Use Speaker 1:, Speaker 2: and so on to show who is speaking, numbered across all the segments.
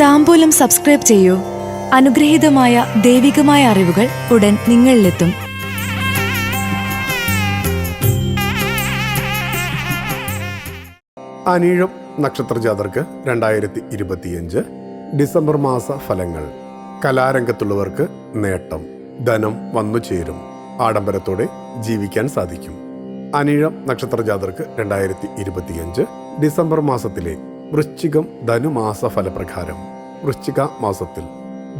Speaker 1: താമ്പൂലം subscribe ചെയ്യൂ. അനുഗ്രഹീതമായ ദൈവികമായ അറിവുകൾ ഉടൻ നിങ്ങളിലെത്തും.
Speaker 2: അനീഴം നക്ഷത്ര ജാതർക്ക് രണ്ടായിരത്തി ഇരുപത്തിയഞ്ച് ഡിസംബർ മാസ ഫലങ്ങൾ. കലാരംഗത്തുള്ളവർക്ക് നേട്ടം. ധനം വന്നു ചേരും. ആഡംബരത്തോടെ ജീവിക്കാൻ സാധിക്കും. അനീഴം നക്ഷത്ര ജാതർക്ക് രണ്ടായിരത്തി ഇരുപത്തിയഞ്ച് ഡിസംബർ മാസത്തിലെ വൃശ്ചികം ധനുമാസ ഫലപ്രകാരം വൃശ്ചിക മാസത്തിൽ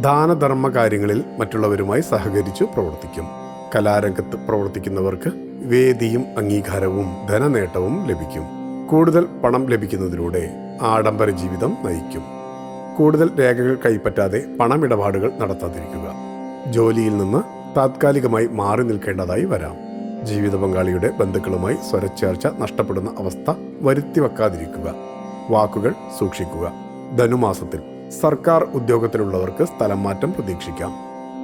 Speaker 2: ദാനധർമ്മ കാര്യങ്ങളിൽ മറ്റുള്ളവരുമായി സഹകരിച്ചു പ്രവർത്തിക്കും. കലാരംഗത്ത് പ്രവർത്തിക്കുന്നവർക്ക് വേദിയും അംഗീകാരവും ധനനേട്ടവും ലഭിക്കും. കൂടുതൽ പണം ലഭിക്കുന്നതിലൂടെ ആഡംബര ജീവിതം നയിക്കും. കൂടുതൽ രേഖകൾ കൈപ്പറ്റാതെ പണമിടപാടുകൾ നടത്താതിരിക്കുക. ജോലിയിൽ നിന്ന് താത്കാലികമായി മാറി നിൽക്കേണ്ടതായി വരാം. ജീവിത പങ്കാളിയുടെ ബന്ധുക്കളുമായി സ്വരച്ചേർച്ച നഷ്ടപ്പെടുന്ന അവസ്ഥ വരുത്തി വെക്കാതിരിക്കുക. വാക്കുകൾ സൂക്ഷിക്കുക. ധനുമാസത്തിൽ സർക്കാർ ഉദ്യോഗത്തിലുള്ളവർക്ക് സ്ഥലം മാറ്റം പ്രതീക്ഷിക്കാം.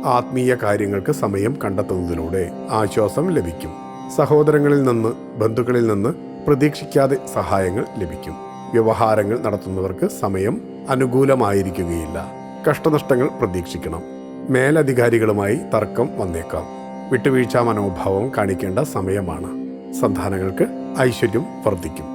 Speaker 2: ആത്മീയ കാര്യങ്ങൾക്ക് സമയം കണ്ടെത്തുന്നതിലൂടെ ആശ്വാസം ലഭിക്കും. സഹോദരങ്ങളിൽ നിന്ന് ബന്ധുക്കളിൽ നിന്ന് പ്രതീക്ഷിക്കാതെ സഹായങ്ങൾ ലഭിക്കും. വ്യവഹാരങ്ങൾ നടത്തുന്നവർക്ക് സമയം അനുകൂലമായിരിക്കുകയില്ല. കഷ്ടനഷ്ടങ്ങൾ പ്രതീക്ഷിക്കണം. മേലധികാരികളുമായി തർക്കം വന്നേക്കാം. വിട്ടുവീഴ്ച മനോഭാവം കാണിക്കേണ്ട സമയമാണ്. സന്താനങ്ങൾക്ക് ഐശ്വര്യം വർദ്ധിക്കും.